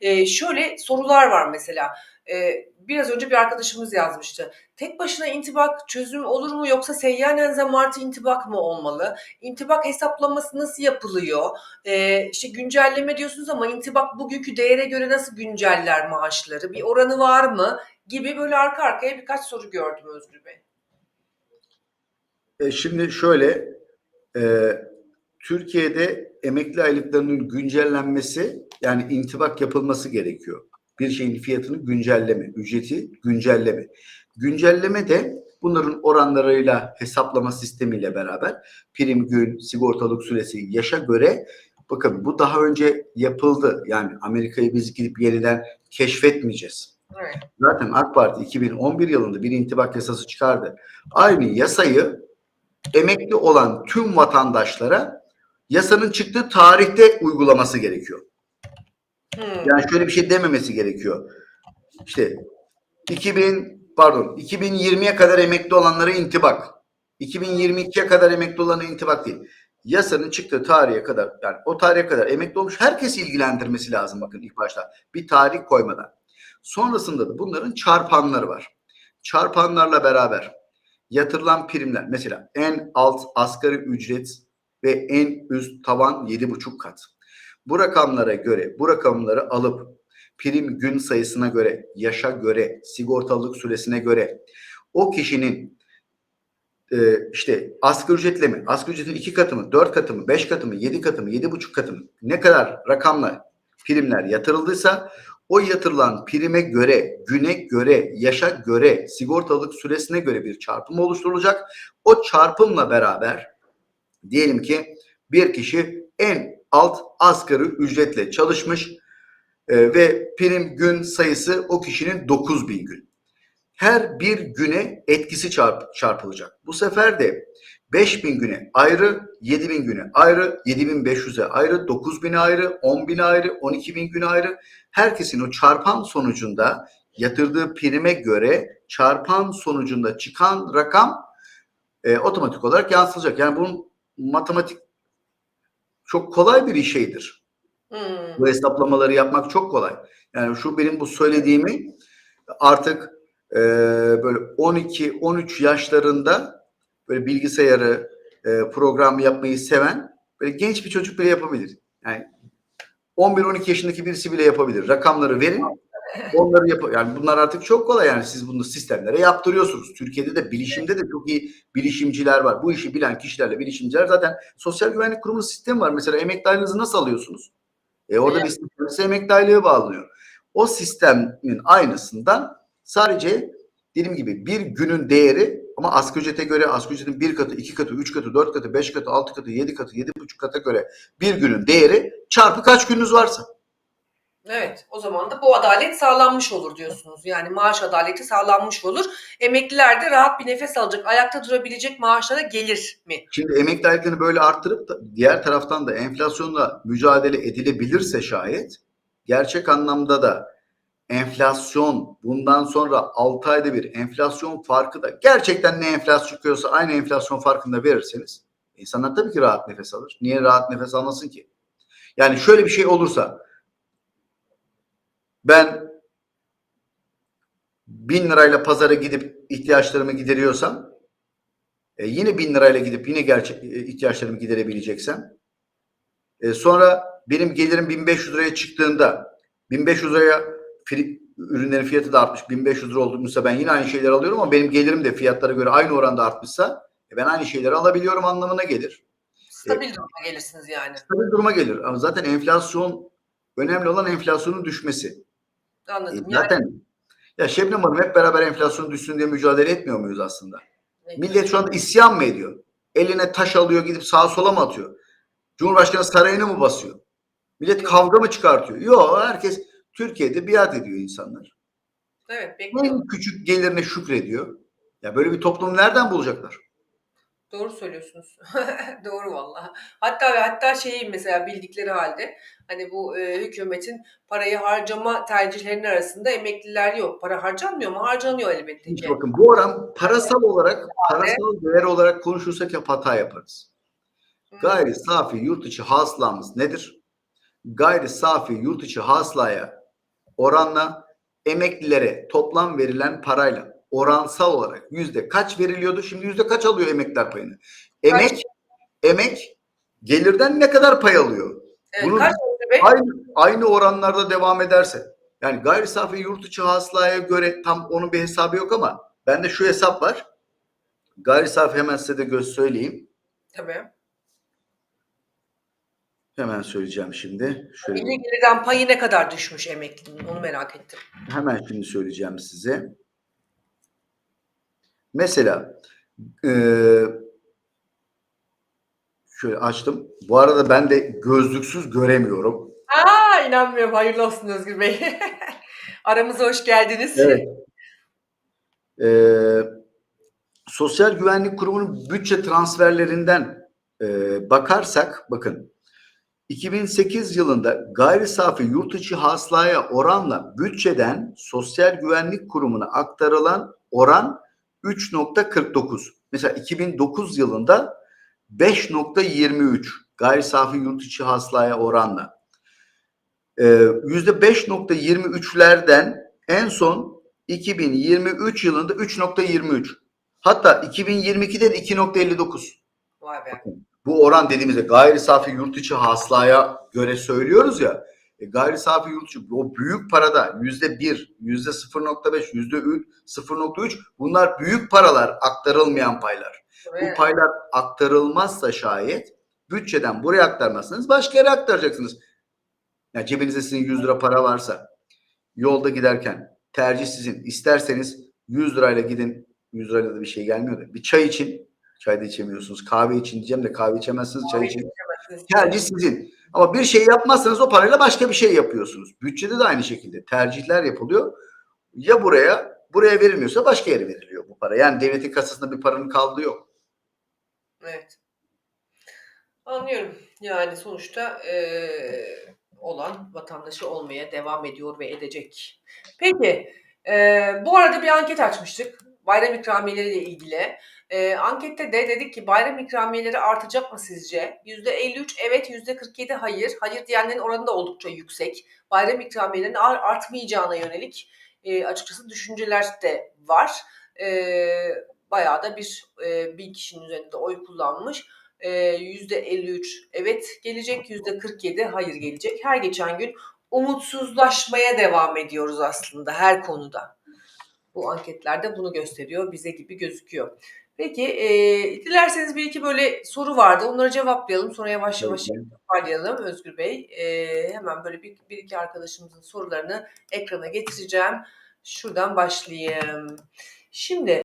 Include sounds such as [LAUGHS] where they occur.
Ee, şöyle sorular var mesela. Ee, biraz önce bir arkadaşımız yazmıştı. Tek başına intibak çözüm olur mu yoksa seyyan enzem artı intibak mı olmalı? İntibak hesaplaması nasıl yapılıyor? Ee, işte güncelleme diyorsunuz ama intibak bugünkü değere göre nasıl günceller maaşları? Bir oranı var mı? Gibi böyle arka arkaya birkaç soru gördüm Özgür Bey. E, şimdi şöyle, e, Türkiye'de emekli aylıklarının güncellenmesi yani intibak yapılması gerekiyor. Bir şeyin fiyatını güncelleme, ücreti güncelleme. Güncelleme de bunların oranlarıyla hesaplama sistemiyle beraber prim gün, sigortalık süresi, yaşa göre bakın bu daha önce yapıldı. Yani Amerika'yı biz gidip yeniden keşfetmeyeceğiz. Evet. Zaten AK Parti 2011 yılında bir intibak yasası çıkardı. Aynı yasayı emekli olan tüm vatandaşlara yasanın çıktığı tarihte uygulaması gerekiyor. Hmm. Yani şöyle bir şey dememesi gerekiyor. İşte 2000 pardon 2020'ye kadar emekli olanlara intibak. 2022'ye kadar emekli olana intibak değil. Yasanın çıktığı tarihe kadar yani o tarihe kadar emekli olmuş herkesi ilgilendirmesi lazım bakın ilk başta. Bir tarih koymadan. Sonrasında da bunların çarpanları var. Çarpanlarla beraber yatırılan primler mesela en alt asgari ücret ve en üst tavan 7,5 kat. Bu rakamlara göre bu rakamları alıp prim gün sayısına göre, yaşa göre, sigortalılık süresine göre o kişinin e, işte asgari ücretle mi, asgari ücretin iki katı mı, dört katı mı, beş katı mı, yedi katı mı, yedi buçuk katı mı ne kadar rakamla primler yatırıldıysa o yatırılan prime göre, güne göre, yaşa göre, sigortalık süresine göre bir çarpım oluşturulacak. O çarpımla beraber diyelim ki bir kişi en alt asgari ücretle çalışmış e, ve prim gün sayısı o kişinin 9000 gün. Her bir güne etkisi çarp, çarpılacak. Bu sefer de 5000 güne ayrı, 7000 güne ayrı, 7500'e ayrı, 9000'e ayrı, 10.000'e ayrı, 12.000 güne ayrı. Herkesin o çarpan sonucunda yatırdığı prime göre çarpan sonucunda çıkan rakam e, otomatik olarak yansılacak. Yani bunun matematik çok kolay bir şeydir. Hmm. Bu hesaplamaları yapmak çok kolay. Yani şu benim bu söylediğimi artık e, böyle 12-13 yaşlarında böyle bilgisayarı e, program yapmayı seven böyle genç bir çocuk bile yapabilir. Yani 11-12 yaşındaki birisi bile yapabilir. Rakamları verin. Onları yap yani bunlar artık çok kolay yani siz bunu sistemlere yaptırıyorsunuz. Türkiye'de de bilişimde de çok iyi bilişimciler var. Bu işi bilen kişilerle bilişimciler zaten Sosyal Güvenlik Kurumu sistemi var. Mesela emekli aylığınızı nasıl alıyorsunuz? E orada bir sistem size emekli aylığı bağlanıyor. O sistemin aynısından sadece dediğim gibi bir günün değeri ama asgari ücrete göre asgari ücretin bir katı, iki katı, üç katı, dört katı, beş katı, altı katı, yedi katı, yedi buçuk kata göre bir günün değeri çarpı kaç gününüz varsa. Evet, o zaman da bu adalet sağlanmış olur diyorsunuz. Yani maaş adaleti sağlanmış olur. Emekliler de rahat bir nefes alacak, ayakta durabilecek maaşlara gelir mi? Şimdi emekli aylıklarını böyle arttırıp da diğer taraftan da enflasyonla mücadele edilebilirse şayet gerçek anlamda da enflasyon bundan sonra 6 ayda bir enflasyon farkı da gerçekten ne enflasyon çıkıyorsa aynı enflasyon farkında verirseniz insanlar tabii ki rahat nefes alır. Niye rahat nefes almasın ki? Yani şöyle bir şey olursa ben bin lirayla pazara gidip ihtiyaçlarımı gideriyorsam e, yine bin lirayla gidip yine gerçek e, ihtiyaçlarımı giderebileceksem e, sonra benim gelirim 1500 liraya çıktığında 1500 liraya fi- ürünlerin fiyatı da artmış 1500 lira olduğumuzda ben yine aynı şeyleri alıyorum ama benim gelirim de fiyatlara göre aynı oranda artmışsa e, ben aynı şeyleri alabiliyorum anlamına gelir. Stabil duruma gelirsiniz yani. Stabil duruma gelir ama zaten enflasyon önemli olan enflasyonun düşmesi. E, Anladım. Yani, zaten ya Şebnem Hanım hep beraber enflasyon düşsün diye mücadele etmiyor muyuz aslında? Millet şu anda isyan mı ediyor? Eline taş alıyor gidip sağa sola mı atıyor? Cumhurbaşkanı sarayını mı basıyor? Millet kavga mı çıkartıyor? Yok herkes Türkiye'de biat ediyor insanlar. evet, bekliyorum. En küçük gelirine şükrediyor. Ya böyle bir toplum nereden bulacaklar? Doğru söylüyorsunuz. [LAUGHS] Doğru vallahi. Hatta ve hatta şeyi mesela bildikleri halde hani bu e, hükümetin parayı harcama tercihlerinin arasında emekliler yok. Para harcanmıyor mu? Harcanıyor elbette ki. bakın bu oran parasal olarak parasal değer olarak konuşursak hep hata yaparız. Gayri safi yurt içi hasılamız nedir? Gayri safi yurt içi hasılaya oranla emeklilere toplam verilen parayla oransal olarak yüzde kaç veriliyordu? Şimdi yüzde kaç alıyor emekliler payını? Emek, emek gelirden ne kadar pay alıyor? Evet, Bunun- kaç? Aynı, aynı oranlarda devam ederse yani gayri safi yurt içi hasılaya göre tam onun bir hesabı yok ama bende şu hesap var. Gayri safi hemen size de göz söyleyeyim. Tabii. Hemen söyleyeceğim şimdi. Şöyle Milli gelirden payı ne kadar düşmüş emeklinin onu merak ettim. hemen şimdi söyleyeceğim size. Mesela eee, şöyle açtım. Bu arada ben de gözlüksüz göremiyorum. Aa inanmıyorum. Hayırlı olsun Özgür Bey. [LAUGHS] Aramıza hoş geldiniz. Evet. Ee, Sosyal Güvenlik Kurumu'nun bütçe transferlerinden e, bakarsak bakın 2008 yılında gayri safi yurt içi hasılaya oranla bütçeden Sosyal Güvenlik Kurumu'na aktarılan oran 3.49. Mesela 2009 yılında 5.23 gayri safi yurt içi hasılaya oranla. Ee, %5.23'lerden en son 2023 yılında 3.23. Hatta 2022'de de 2.59. Vay be. Bu oran dediğimizde gayri safi yurt içi haslaya göre söylüyoruz ya. E, gayri safi yurt içi o büyük parada yüzde bir, yüzde 0.5, yüzde 0.3 bunlar büyük paralar aktarılmayan paylar. Bu Tabii. paylar aktarılmazsa şayet bütçeden buraya aktarmazsınız başka yere aktaracaksınız. Ya cebinizde sizin 100 lira para varsa yolda giderken tercih sizin. İsterseniz 100 lirayla gidin. 100 lirayla da bir şey gelmiyor da. Bir çay için. Çay da içemiyorsunuz. Kahve için diyeceğim de kahve içemezsiniz. Çay için. Tercih sizin. Ama bir şey yapmazsanız o parayla başka bir şey yapıyorsunuz. Bütçede de aynı şekilde tercihler yapılıyor. Ya buraya, buraya verilmiyorsa başka yere veriliyor bu para. Yani devletin kasasında bir paranın kaldığı yok. Evet. Anlıyorum. Yani sonuçta eee, olan vatandaşı olmaya devam ediyor ve edecek. Peki. eee, bu arada bir anket açmıştık. Bayram ikramiyeleri ile ilgili. Eee, ankette de dedik ki bayram ikramiyeleri artacak mı sizce? %53 evet, %47 hayır. Hayır diyenlerin oranı da oldukça yüksek. Bayram ikramiyelerinin ar- artmayacağına yönelik eee, açıkçası düşünceler de var. Eee bayağı da bir e, bin kişinin üzerinde oy kullanmış. E, %53 evet gelecek, %47 hayır gelecek. Her geçen gün umutsuzlaşmaya devam ediyoruz aslında her konuda. Bu anketlerde bunu gösteriyor, bize gibi gözüküyor. Peki, e, dilerseniz bir iki böyle soru vardı. Onları cevaplayalım. Sonra yavaş yavaş toparlayalım Özgür Bey. E, hemen böyle bir, bir iki arkadaşımızın sorularını ekrana getireceğim. Şuradan başlayayım. Şimdi